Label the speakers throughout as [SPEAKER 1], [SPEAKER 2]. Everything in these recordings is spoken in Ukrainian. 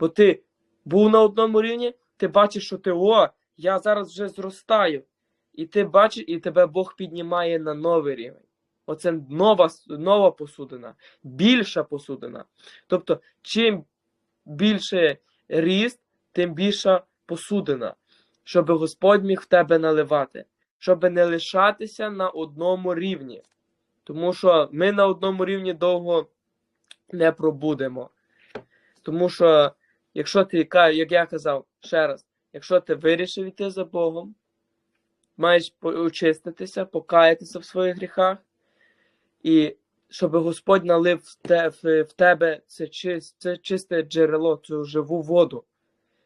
[SPEAKER 1] Бо ти був на одному рівні, ти бачиш, що ти о, я зараз вже зростаю. І ти бачиш, і тебе Бог піднімає на новий рівень. Оце нова, нова посудина, більша посудина. Тобто, чим більше ріст, тим більша посудина, щоб Господь міг в тебе наливати, щоб не лишатися на одному рівні. Тому що ми на одному рівні довго не пробудемо. Тому що, якщо ти, як я казав ще раз, якщо ти вирішив йти за Богом, маєш очиститися, покаятися в своїх гріхах, і щоб Господь налив в, те, в, в тебе це, чис, це чисте джерело, цю живу воду,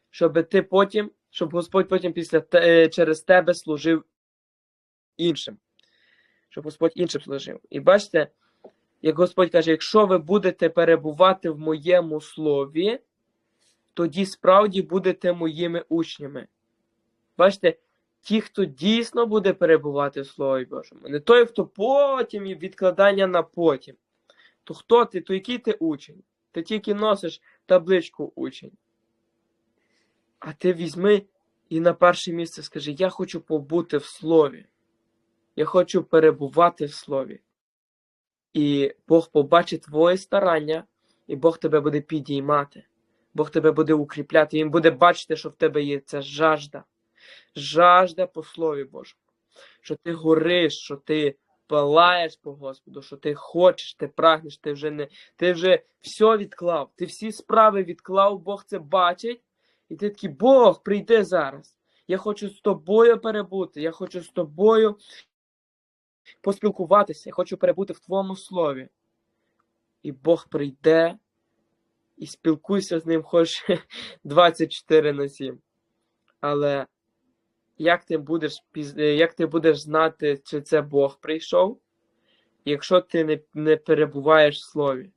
[SPEAKER 1] щоб ти потім, щоб Господь потім після е, через тебе служив іншим. Щоб Господь іншим служив. І бачите, як Господь каже, якщо ви будете перебувати в моєму слові, тоді справді будете моїми учнями. Бачите, ті, хто дійсно буде перебувати в Слові Божому, не той, хто потім і відкладання на потім. То хто ти, то який ти учень? Ти тільки носиш табличку учень. А ти візьми і на перше місце скажи: Я хочу побути в Слові. Я хочу перебувати в Слові. І Бог побачить твоє старання, і Бог тебе буде підіймати. Бог тебе буде укріпляти. Він буде бачити, що в тебе є ця жажда. Жажда по Слові Божому. Що ти гориш, що ти палаєш по Господу, що ти хочеш, ти прагнеш, ти вже не ти вже все відклав, ти всі справи відклав, Бог це бачить, і ти такий, Бог, прийди зараз. Я хочу з тобою перебути, я хочу з тобою поспілкуватися, я хочу перебути в твоєму слові. І Бог прийде і спілкуйся з ним хоч 24 на 7. Але як ти будеш е, як ти будеш знати, чи це Бог прийшов, якщо ти не, не перебуваєш в слові?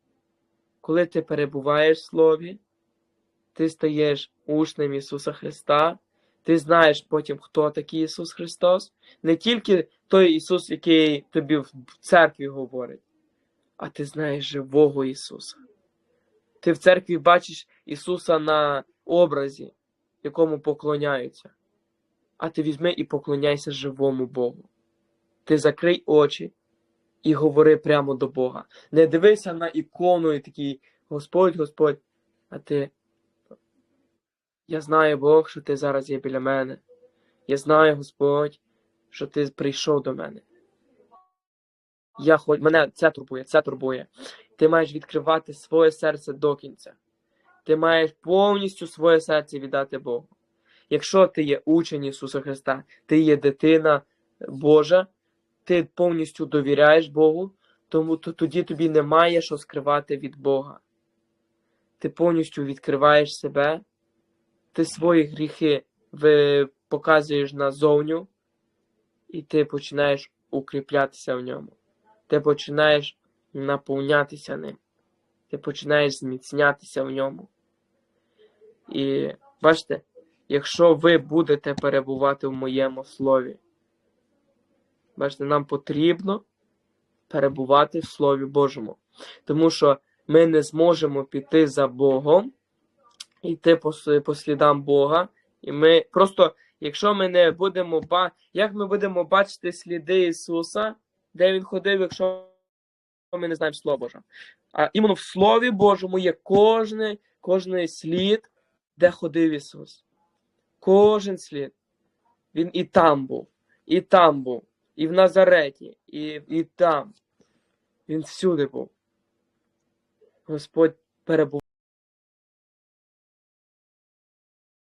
[SPEAKER 1] Коли ти перебуваєш в слові, ти стаєш учнем Ісуса Христа, ти знаєш потім, хто такий Ісус Христос, не тільки той Ісус, який тобі в церкві говорить, а ти знаєш живого Ісуса. Ти в церкві бачиш Ісуса на образі, якому поклоняються. А ти візьми і поклоняйся живому Богу. Ти закрий очі і говори прямо до Бога. Не дивися на ікону і такий Господь, Господь, а ти. Я знаю, Бог, що ти зараз є біля мене. Я знаю, Господь, що ти прийшов до мене. Я хоч... Мене це турбує, це турбує. Ти маєш відкривати своє серце до кінця. Ти маєш повністю своє серце віддати Богу. Якщо ти є учень Ісуса Христа, ти є дитина Божа, ти повністю довіряєш Богу, тому то тоді тобі немає що скривати від Бога. Ти повністю відкриваєш себе, ти свої гріхи показуєш назовню, і ти починаєш укріплятися в ньому. Ти починаєш наповнятися ним. Ти починаєш зміцнятися в ньому. І бачите, якщо ви будете перебувати в моєму слові, бачите, нам потрібно перебувати в Слові Божому. Тому що ми не зможемо піти за Богом, йти по, слідам Бога. І ми просто, якщо ми не будемо як ми будемо бачити сліди Ісуса, де Він ходив, якщо ми не знаємо Слово Боже. А іменно в Слові Божому є кожний, кожний слід, де ходив Ісус. Кожен слід. Він і там був, і там був, і в Назареті, і, і там. Він всюди був. Господь перебував.